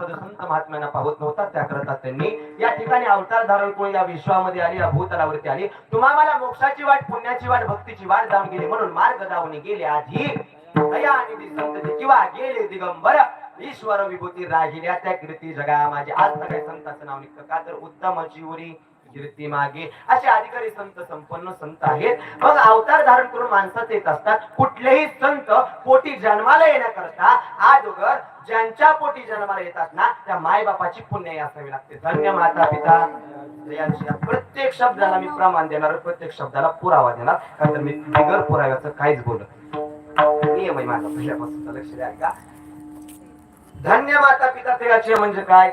साधू संत महात्म्यांना पाहत नव्हता. त्याकरता त्यांनी या ठिकाणी अवतार धारण करून या विश्वामध्ये आली या भूतलावरती आली. तुम्हा मला मोक्षाची वाट पुण्याची वाट भक्तीची वाट जाऊन गेली म्हणून मार्ग जाऊन गेले आधी. दया आणि दिसंतती किंवा गेले दिगंबर ईश्वर विभूती राहिल्या त्या कीर्ती जगा. माझे आज सगळ्या काही संतांचं नाव निघतं. का तर उत्तम जीवरी कीर्ती मागे. असे अधिकारी संत संपन्न संत आहेत. मग अवतार धारण करून माणसात येत असतात. कुठलेही संत पोटी जन्माला येण्याकरता अगोदर ज्यांच्या पोटी जन्माला येतात ना त्या मायबापाची पुण्य असावी लागते. धन्य माता पिता. प्रत्येक शब्दाला मी प्रमाण देणार प्रत्येक शब्दाला पुरावा देणार. कारण मी बिगर पुराव्याचं काहीच बोलत नियम आहे माझा पहिल्यापासून लक्ष द्या का धन्य माता पिता त्याचे म्हणजे काय?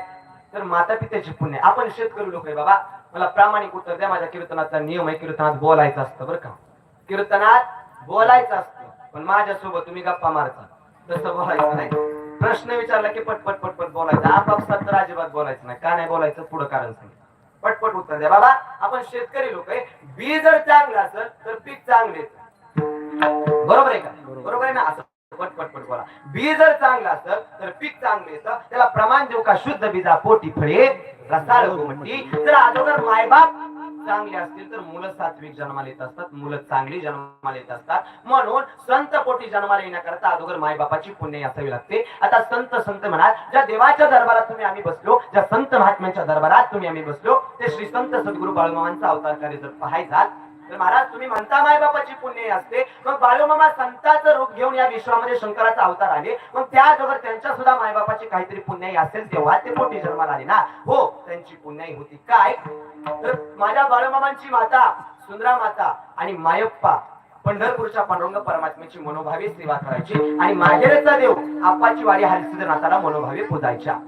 तर माता पित्याची पुण्य. आपण शेतकरी लोक आहे बाबा. मला प्रामाणिक उत्तर द्या. माझ्या कीर्तनाचा नियम आहे. कीर्तनात बोलायचं असतं बरं का. कीर्तनात बोलायचं असतं. पण माझ्यासोबत तुम्ही गप्पा मारता. तसं बोलायचं नाही. प्रश्न विचारला की पटपट पटपट बोलायचं. आपापसात तर अजिबात बोलायचं नाही. का नाही बोलायचं? पुढं कारण सांग. पटपट उत्तर द्या. बाबा आपण शेतकरी लोक आहे. बी जर चांगलं असेल तर पीक चांगले बरोबर आहे का? बरोबर आहे ना? असं. पटपट बोला. बी जर चांगलं असेल तर पीक चांगलं येतं. त्याला प्रमाण देऊ का शुद्ध बीजा पोटी फळे रसाळ म्हणती तर अगोदर मायबाप चांगले असतील तर मुलं सात्विक जन्माला येत असतात मुलं चांगली जन्माला येत असतात. म्हणून संत पोटी जन्माला येण्याकरता अगोदर मायबापाची पुण्य असावी लागते. आता संत संत म्हणाल ज्या देवाच्या दरबारात तुम्ही आम्ही बसलो ज्या संत महात्म्यांच्या दरबारात तुम्ही आम्ही बसलो ते श्री संत सद्गुरु बाळूमामांचा अवतार कार्य जर पाहायचा तर महाराज तुम्ही म्हणता मायबापाची पुण्य असते. मग बाळूमामा संताचं रूप घेऊन या विश्वामध्ये शंकराचा अवतार आले. मग त्याबरोबर त्यांच्या सुद्धा मायबापाची काहीतरी पुण्याई असेल तेव्हा ते पोटी जन्माला आले ना. हो त्यांची पुण्याई होती. काय? तर माझ्या बाळूमामांची माता सुंदरा माता आणि मायप्पा पंढरपूरच्या पांडुरंग परमात्म्याची मनोभावी सेवा करायची. आणि मागेरचा देव आपाची वाडी हरिसिद्धनाथाला मनोभावी पुजायच्या.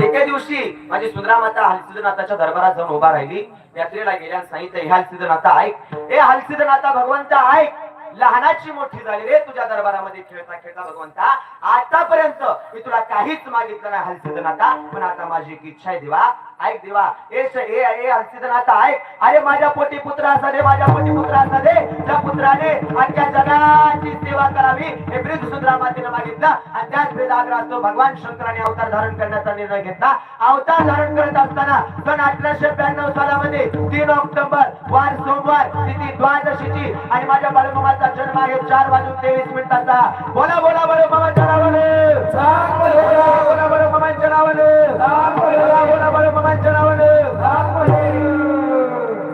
एके दिवशी माझी सुंदरा माता हलसिद्धनाथाच्या दरबारात जाऊन उभा राहिली. यात्रेला गेल्या सांगितलं हे हलसिद्धनाथा ऐक. हे हलसिद्धनाथा भगवंत ऐक. लहानाची मोठी झाली रे तुझ्या दरबारामध्ये खेळता खेळता भगवंता. आतापर्यंत मी तुला काहीच मागितलं नाही हलसिद्धनाथा. पण आता माझी एक इच्छा आहे देवा. ऐक देवा ए ए ऐक. अरे माझ्या पोटी पुत्र असा दे माझ्या पोटी पुत्र असा दे त्या पुत्राने अख्ख्या जगाची सेवा करावी. हे ब्रिज सुंदरा मातेने मागितलं. आणि त्याच वेदाग्रह भगवान शंकराने अवतार धारण करण्याचा निर्णय घेतला. अवतार धारण करत असताना सन अठराशे ब्याण्णव सालामध्ये तीन ऑक्टोबर वार सोमवार तिथी द्वादशीची आणि माझ्या बाळूमामाचा जन्म आहे चार वाजून तेवीस मिनिटाचा. बोला बोला बाळूमामाच्या नावाने बोला बोला नावाने बोला बोला नावाने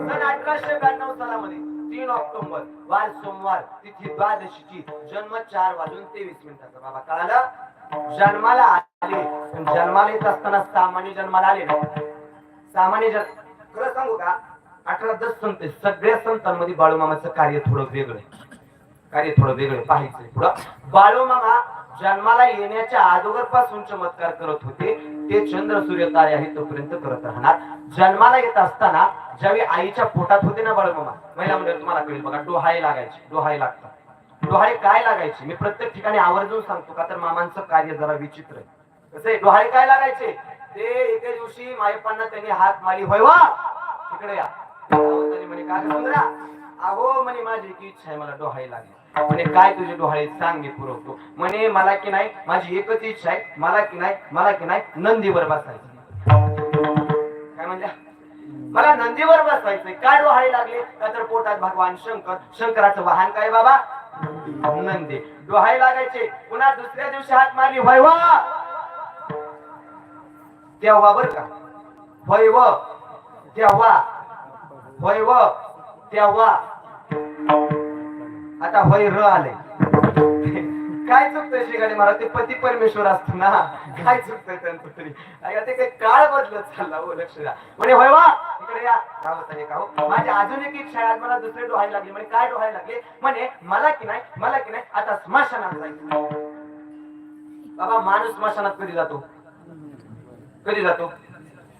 सन अठराशे ब्याण्णव सालामध्ये तीन ऑक्टोबर वार सोमवार तिथी द्वादशीची जन्म चार वाजून तेवीस मिनिटाचा. बाबा कळालं? जन्माला आले. जन्माला येत असताना सामान्य जन्माला आले ना? सामान्य जन्म खरं सांगू का? अठरा दस संत सगळ्या संतांमध्ये बाळूमामाचं कार्य थोडं वेगळं आहे. कार्य थोडं वेगळं पाहायचं पुढं. बाळूमामा जन्माला येण्याच्या अगोदरपासून चमत्कार करत होते. ते चंद्र सूर्य तारे आहे तोपर्यंत करत राहणार. जन्माला येत असताना ज्यावेळी आईच्या पोटात होते ना बाळूमामा महिला म्हणजे तुम्हाला कळेल बघा डोहाळे लागायचे डोहाळे लागतात. डोहाळे काय लागायचे? मी प्रत्येक ठिकाणी आवर्जून सांगतो का तर मामांचं कार्य जरा विचित्र आहे. कसं आहे? डोहाळे काय लागायचे? ते एके दिवशी मायपांना त्यांनी हात माली होय वा तिकडे या. म्हणे काय अहो म्हणे माझी इच्छा आहे मला डोहाळे लागली. म्हणे काय तुझे डोहाळे? सांग मी पुरवतो. म्हणे मला की नाही माझी एकच इच्छा आहे. मला की नाही मला की नाही नंदीवर बसायचं. काय म्हणजे मला नंदीवर बसायचंय. काय डोहाळे लागले? का तर पोटात भगवान शंकर शंकराचं वाहन काय बाबा? नंदी. डोहाळे लागायचे. पुन्हा दुसऱ्या दिवशी हात मारली. होय वा? तेव्हा बर का. होय व? तेव्हा. होय व? तेव्हा. आता होय र आले काय चुकतंय श्रीगाडी महाराज ते पती परमेश्वर असतो ना. काय चुकतंय त्यांचं तरी? ते काही काळ बदलत चालला हो लक्ष द्या. म्हणे होय वा. इकडे या. का हे का हो माझी अजून एक इच्छा आहे. मला दुसरे डोहायला लागले. म्हणे काय डोहायला लागले? म्हणे मला की नाही मला की नाही आता स्मशानात जायचं. बाबा माणूस स्मशानात कधी जातो? कधी जातो?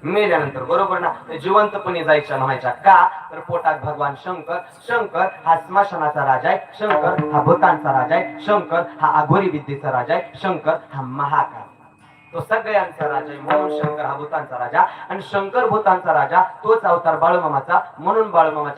मेल्यानंतर बरोबर ना? जिवंतपणे जायच्या म्हणायच्या का? तर पोटात भगवान शंकर शंकर हा स्मशानाचा राजा आहे शंकर हा भूतांचा राजा आहे शंकर हा अघोरी विद्येचा राजा आहे शंकर हा महाकाळ तो सगळ्यांचा राजा आहे म्हणून शंकर हा भूतांचा राजा. आणि शंकर भूतांचा राजा तोच अवतार बाळूमामाचा म्हणून बाळूमामाचा